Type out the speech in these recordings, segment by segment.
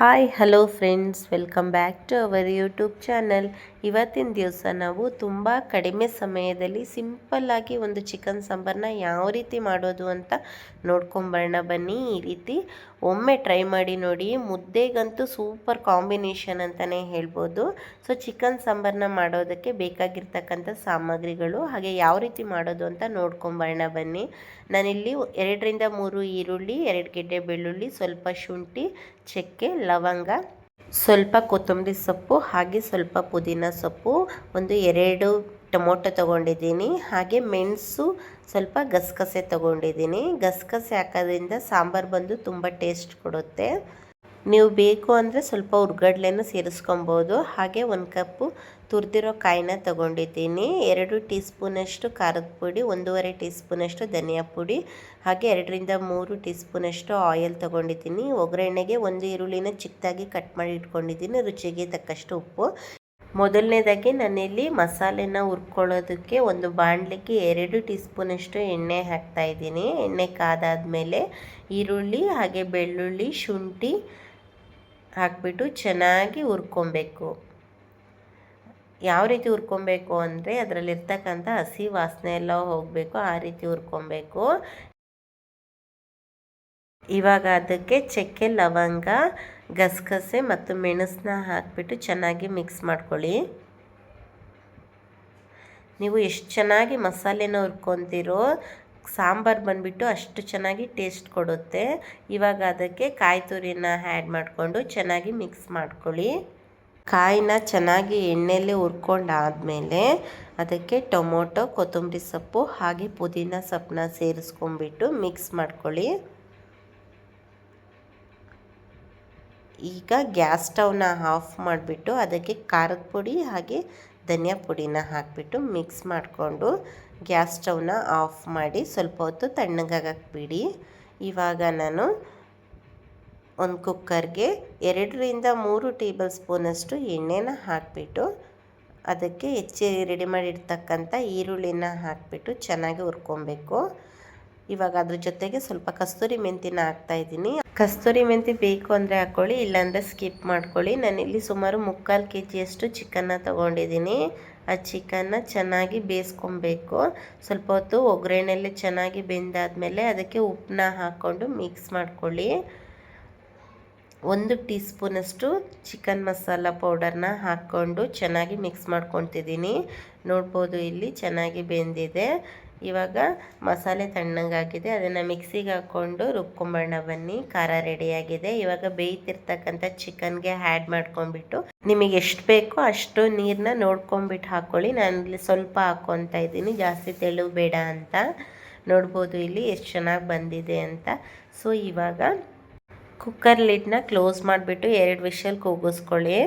Hi, hello friends, welcome back to our YouTube channel. ಇವತ್ತಿನ ದಿವಸ ನಾವು ತುಂಬ ಕಡಿಮೆ ಸಮಯದಲ್ಲಿ ಸಿಂಪಲ್ಲಾಗಿ ಒಂದು ಚಿಕನ್ ಸಾಂಬಾರನ್ನ ಯಾವ ರೀತಿ ಮಾಡೋದು ಅಂತ ನೋಡ್ಕೊಂಬರೋಣ. ಬನ್ನಿ, ಈ ರೀತಿ ಒಮ್ಮೆ ಟ್ರೈ ಮಾಡಿ ನೋಡಿ. ಮುದ್ದೆಗಂತೂ ಸೂಪರ್ ಕಾಂಬಿನೇಷನ್ ಅಂತಲೇ ಹೇಳ್ಬೋದು. ಸೊ, ಚಿಕನ್ ಸಾಂಬಾರನ್ನ ಮಾಡೋದಕ್ಕೆ ಬೇಕಾಗಿರ್ತಕ್ಕಂಥ ಸಾಮಗ್ರಿಗಳು ಹಾಗೆ ಯಾವ ರೀತಿ ಮಾಡೋದು ಅಂತ ನೋಡ್ಕೊಂಬರೋಣ. ಬನ್ನಿ, ನಾನಿಲ್ಲಿ ಎರಡರಿಂದ ಮೂರು ಈರುಳ್ಳಿ, ಎರಡು ಗೆಡ್ಡೆ ಬೆಳ್ಳುಳ್ಳಿ, ಸ್ವಲ್ಪ ಶುಂಠಿ, ಚಕ್ಕೆ ಲವಂಗ, ಸ್ವಲ್ಪ ಕೊತ್ತಂಬರಿ ಸೊಪ್ಪು ಹಾಗೆ ಸ್ವಲ್ಪ ಪುದೀನ ಸೊಪ್ಪು, ಒಂದು ಎರಡು ಟೊಮೊಟೊ ತೊಗೊಂಡಿದ್ದೀನಿ. ಹಾಗೆ ಮೆಣಸು ಸ್ವಲ್ಪ ಗಸಗಸೆ ತೊಗೊಂಡಿದ್ದೀನಿ. ಗಸಗಸೆ ಹಾಕೋದ್ರಿಂದ ಸಾಂಬಾರು ಬಂದು ತುಂಬ ಟೇಸ್ಟ್ ಕೊಡುತ್ತೆ. ನೀವು ಬೇಕು ಅಂದರೆ ಸ್ವಲ್ಪ ಹುರ್ಗಡ್ಲೆನೂ ಸೇರಿಸ್ಕೊಬೋದು. ಹಾಗೆ ಒಂದು ಕಪ್ಪು ತುರಿದಿರೋ ಕಾಯಿನ ತಗೊಂಡಿದ್ದೀನಿ. ಎರಡು ಟೀ ಸ್ಪೂನಷ್ಟು ಖಾರದ ಪುಡಿ, ಒಂದೂವರೆ ಟೀ ಸ್ಪೂನಷ್ಟು ಧನಿಯಾ ಪುಡಿ, ಹಾಗೆ ಎರಡರಿಂದ ಮೂರು ಟೀ ಸ್ಪೂನಷ್ಟು ಆಯಿಲ್ ತೊಗೊಂಡಿದ್ದೀನಿ. ಒಗ್ಗರಣೆಗೆ ಒಂದು ಈರುಳ್ಳಿನ ಚಿಕ್ಕದಾಗಿ ಕಟ್ ಮಾಡಿ ಇಟ್ಕೊಂಡಿದ್ದೀನಿ, ರುಚಿಗೆ ತಕ್ಕಷ್ಟು ಉಪ್ಪು. ಮೊದಲನೇದಾಗಿ ನಾನಿಲ್ಲಿ ಮಸಾಲೆನ ಹುರ್ಕೊಳ್ಳೋದಕ್ಕೆ ಒಂದು ಬಾಣಲಿಗೆ ಎರಡು ಟೀ ಸ್ಪೂನಷ್ಟು ಎಣ್ಣೆ ಹಾಕ್ತಾಯಿದ್ದೀನಿ ಎಣ್ಣೆ ಕಾದಾದಮೇಲೆ ಈರುಳ್ಳಿ, ಹಾಗೆ ಬೆಳ್ಳುಳ್ಳಿ, ಶುಂಠಿ ಹಾಕ್ಬಿಟ್ಟು ಚೆನ್ನಾಗಿ ಹುರ್ಕೊಬೇಕು. ಯಾವ ರೀತಿ ಹುರ್ಕೊಬೇಕು ಅಂದರೆ ಅದರಲ್ಲಿರ್ತಕ್ಕಂಥ ಹಸಿ ವಾಸನೆ ಎಲ್ಲ ಹೋಗಬೇಕು, ಆ ರೀತಿ ಹುರ್ಕೊಬೇಕು. ಇವಾಗ ಅದಕ್ಕೆ ಚಕ್ಕೆ, ಲವಂಗ, ಗಸಗಸೆ ಮತ್ತು ಮೆಣಸನ್ನ ಹಾಕಿಬಿಟ್ಟು ಚೆನ್ನಾಗಿ ಮಿಕ್ಸ್ ಮಾಡ್ಕೊಳ್ಳಿ. ನೀವು ಎಷ್ಟು ಚೆನ್ನಾಗಿ ಮಸಾಲೆನ ಹುರ್ಕೊತೀರೋ ಸಾಂಬಾರು ಬಂದುಬಿಟ್ಟು ಅಷ್ಟು ಚೆನ್ನಾಗಿ ಟೇಸ್ಟ್ ಕೊಡುತ್ತೆ. ಇವಾಗ ಅದಕ್ಕೆ ಕಾಯಿ ತುರಿನ ಆ್ಯಡ್ ಮಾಡಿಕೊಂಡು ಚೆನ್ನಾಗಿ ಮಿಕ್ಸ್ ಮಾಡ್ಕೊಳ್ಳಿ. ಕಾಯಿನ ಚೆನ್ನಾಗಿ ಎಣ್ಣೆಯಲ್ಲಿ ಹುರ್ಕೊಂಡಾದಮೇಲೆ ಅದಕ್ಕೆ ಟೊಮೊಟೊ, ಕೊತ್ತಂಬರಿ ಸೊಪ್ಪು ಹಾಗೆ ಪುದೀನ ಸೊಪ್ಪನ್ನ ಸೇರಿಸ್ಕೊಂಡ್ಬಿಟ್ಟು ಮಿಕ್ಸ್ ಮಾಡ್ಕೊಳ್ಳಿ. ಈಗ ಗ್ಯಾಸ್ ಸ್ಟವ್ನ ಆಫ್ ಮಾಡಿಬಿಟ್ಟು ಅದಕ್ಕೆ ಖಾರದ ಪುಡಿ ಹಾಗೆ ಧನಿಯಾ ಪುಡಿನ ಹಾಕಿಬಿಟ್ಟು ಮಿಕ್ಸ್ ಮಾಡಿಕೊಂಡು ಗ್ಯಾಸ್ ಸ್ಟವ್ನ ಆಫ್ ಮಾಡಿ ಸ್ವಲ್ಪ ಹೊತ್ತು ತಣ್ಣಗಾಗಕ್ಕೆ ಬಿಡಿ ಇವಾಗ ನಾನು ಒಂದು ಕುಕ್ಕರ್ಗೆ ಎರಡರಿಂದ ಮೂರು ಟೇಬಲ್ ಸ್ಪೂನಷ್ಟು ಎಣ್ಣೆನ ಹಾಕಿಬಿಟ್ಟು ಅದಕ್ಕೆ ಹೆಚ್ಚಿ ರೆಡಿ ಮಾಡಿರ್ತಕ್ಕಂಥ ಈರುಳ್ಳಿನ ಹಾಕಿಬಿಟ್ಟು ಚೆನ್ನಾಗಿ ಹುರ್ಕೊಬೇಕು. ಇವಾಗ ಅದ್ರ ಜೊತೆಗೆ ಸ್ವಲ್ಪ ಕಸ್ತೂರಿ ಮೆಂತಿನ ಹಾಕ್ತಾಯಿದ್ದೀನಿ ಕಸ್ತೂರಿ ಮೆಂತಿ ಬೇಕು ಅಂದರೆ ಹಾಕ್ಕೊಳ್ಳಿ ಇಲ್ಲಾಂದರೆ ಸ್ಕಿಪ್ ಮಾಡ್ಕೊಳ್ಳಿ. ನಾನಿಲ್ಲಿ ಸುಮಾರು ಮುಕ್ಕಾಲು ಕೆ ಜಿಯಷ್ಟು ಚಿಕನ್ನ ತೊಗೊಂಡಿದ್ದೀನಿ. ಆ ಚಿಕನ್ನ ಚೆನ್ನಾಗಿ ಬೇಯಿಸ್ಕೊಬೇಕು. ಸ್ವಲ್ಪ ಹೊತ್ತು ಒಗ್ಗರಣೆಯಲ್ಲಿ ಚೆನ್ನಾಗಿ ಬೆಂದಾದಮೇಲೆ ಅದಕ್ಕೆ ಉಪ್ಪನ್ನ ಹಾಕ್ಕೊಂಡು ಮಿಕ್ಸ್ ಮಾಡ್ಕೊಳ್ಳಿ. ಒಂದು ಟೀ ಸ್ಪೂನಷ್ಟು ಚಿಕನ್ ಮಸಾಲ ಪೌಡರ್ನ ಹಾಕ್ಕೊಂಡು ಚೆನ್ನಾಗಿ ಮಿಕ್ಸ್ ಮಾಡ್ಕೊತಿದ್ದೀನಿ. ನೋಡ್ಬೋದು ಇಲ್ಲಿ ಚೆನ್ನಾಗಿ ಬೆಂದಿದೆ. ಇವಾಗ ಮಸಾಲೆ ತಣ್ಣಗಾಗಿದೆ. ಅದನ್ನು ಮಿಕ್ಸಿಗೆ ಹಾಕ್ಕೊಂಡು ರುಬ್ಕೊಂಬಣ್ಣ ಬನ್ನಿ. ಖಾರ ರೆಡಿಯಾಗಿದೆ. ಇವಾಗ ಬೇಯ್ತಿರ್ತಕ್ಕಂಥ ಚಿಕನ್ಗೆ ಆ್ಯಡ್ ಮಾಡ್ಕೊಂಡ್ಬಿಟ್ಟು ನಿಮಗೆ ಎಷ್ಟು ಬೇಕೋ ಅಷ್ಟು ನೀರನ್ನ ನೋಡ್ಕೊಂಬಿಟ್ಟು ಹಾಕ್ಕೊಳ್ಳಿ ನಾನು ಇಲ್ಲಿ ಸ್ವಲ್ಪ ಹಾಕ್ಕೊತಾ ಇದ್ದೀನಿ. ಜಾಸ್ತಿ ತೆಳು ಬೇಡ ಅಂತ. ನೋಡ್ಬೋದು ಇಲ್ಲಿ ಎಷ್ಟು ಚೆನ್ನಾಗಿ ಬಂದಿದೆ ಅಂತ. ಸೊ, ಇವಾಗ ಕುಕ್ಕರ್ ಲಿಡ್ನ ಕ್ಲೋಸ್ ಮಾಡಿಬಿಟ್ಟು ಎರಡು ವಿಷಲ್ ಕೂಗಿಸ್ಕೊಳ್ಳಿ.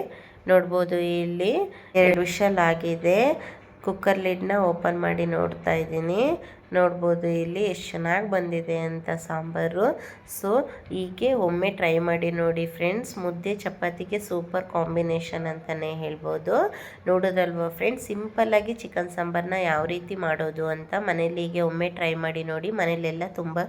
ನೋಡ್ಬೋದು ಇಲ್ಲಿ ಎರಡು ವಿಷಲ್ ಆಗಿದೆ. ಕುಕ್ಕರ್ ಲಿಡ್ನ ಓಪನ್ ಮಾಡಿ ನೋಡ್ತಾ ಇದ್ದೀನಿ. ನೋಡ್ಬೋದು ಇಲ್ಲಿ ಎಷ್ಟು ಚೆನ್ನಾಗಿ ಬಂದಿದೆ ಅಂತ ಸಾಂಬಾರು. ಸೊ ಹೀಗೆ ಒಮ್ಮೆ ಟ್ರೈ ಮಾಡಿ ನೋಡಿ ಫ್ರೆಂಡ್ಸ್ ಮುದ್ದೆ, ಚಪಾತಿಗೆ ಸೂಪರ್ ಕಾಂಬಿನೇಷನ್ ಅಂತಲೇ ಹೇಳ್ಬೋದು. ನೋಡೋದಲ್ವ ಫ್ರೆಂಡ್ಸ್ ಸಿಂಪಲ್ಲಾಗಿ ಚಿಕನ್ ಸಾಂಬಾರನ್ನ ಯಾವ ರೀತಿ ಮಾಡೋದು ಅಂತ ಮನೇಲಿ ಹೀಗೆ ಒಮ್ಮೆ ಟ್ರೈ ಮಾಡಿ ನೋಡಿ ಮನೇಲೆಲ್ಲ ತುಂಬ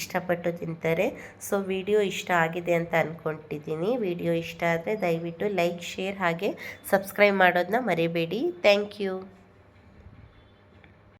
ಇಷ್ಟಪಟ್ಟು ತಿಂತಾರೆ. ಸೊ ವಿಡಿಯೋ ಇಷ್ಟ ಆಗಿದೆ ಅಂತ ಅಂದ್ಕೊಂಡಿದ್ದೀನಿ ವಿಡಿಯೋ ಇಷ್ಟ ಆದರೆ ದಯವಿಟ್ಟು ಲೈಕ್ ಶೇರ್ ಹಾಗೆ ಸಬ್ಸ್ಕ್ರೈಬ್ ಮಾಡೋದನ್ನ ಮರಿಬೇಡಿ. Thank you